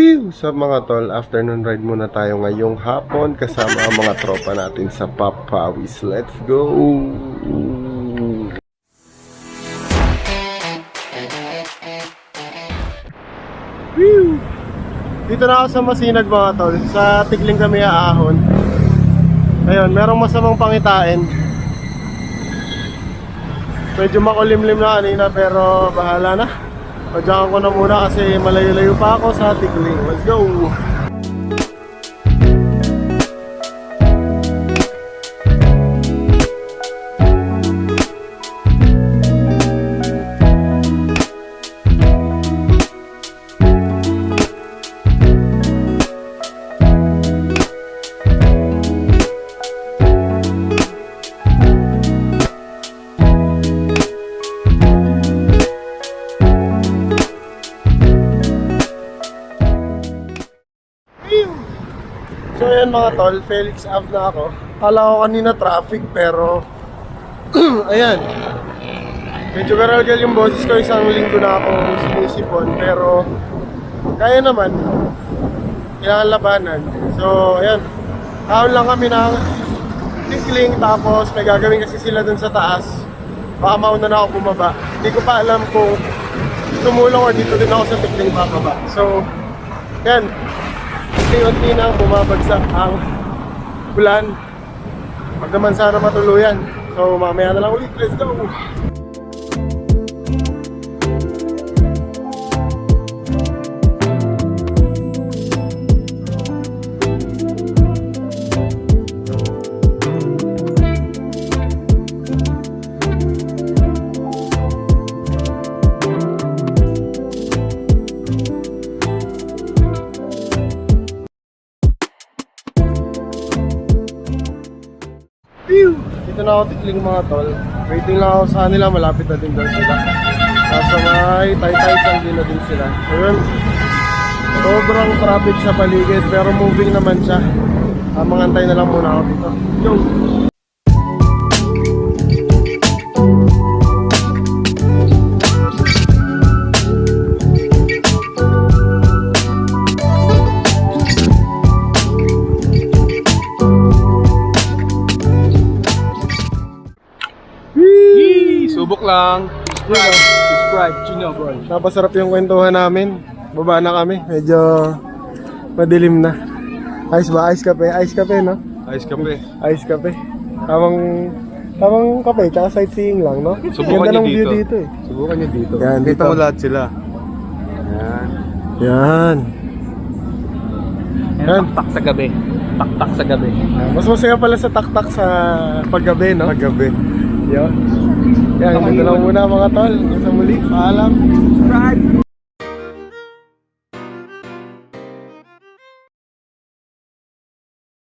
Whew! Sa mga tol, afternoon ride muna tayo ngayong hapon kasama ang mga tropa natin sa Papawis. Let's go! Whew! Dito na ako sa Masinag mga tol. Sa Tigling kami aahon. Ayun, merong masamang pangitain. Medyo makulimlim na kanina pero bahala na. Padyakan ko na muna kasi malayo-layo pa ako sa Tigling. Let's go! So ayan mga tol, Felix Ave na ako. Kala ko kanina traffic pero ayan. Medyo garalgal yung boses ko isang linggo na ako sumisipon pero kaya naman. Kailangan labanan. So ayan. Taon lang kami ng tikling tapos may gagawin kasi sila dun sa taas. Baka mauna na ako bumaba. Hindi ko pa alam kung tumulong o dito din ako sa tikling bababa. So, yan unti-unti na bumabagsak ang ulan. Huwag naman sana matuluyan. So mamaya na lang ulit. Let's go! Pew! Dito na ako tikling mga tol. Waiting lang ako sa kanila, malapit na din daw sila. Nasa may tay-tay changi na din sila. So yun, sobrang traffic sa paligid pero moving naman siya. Ah, mangantay na lang muna ako dito. Yo! Subok lang. Subscribe. Subscribe. Chino boy. Napasarap yung kwentuhan namin. Baba na kami. Medyo madilim na. Ice ba? Ice kape? Ice kape, no? Ayos kape. Ice kape. Tamang tamang kape, tsaka sightseeing lang, no? Subukan Ganda niyo ng view dito. eh. Subukan nyo dito. Yan, Kita dito. mo lahat sila. Yan. Yan. Yan. Taktak sa gabi. Taktak sa gabi. Mas masaya pala sa taktak sa paggabi, no? Paggabi. Yan. Yan, dito lang muna mga tol. Sa muli, paalam. Subscribe!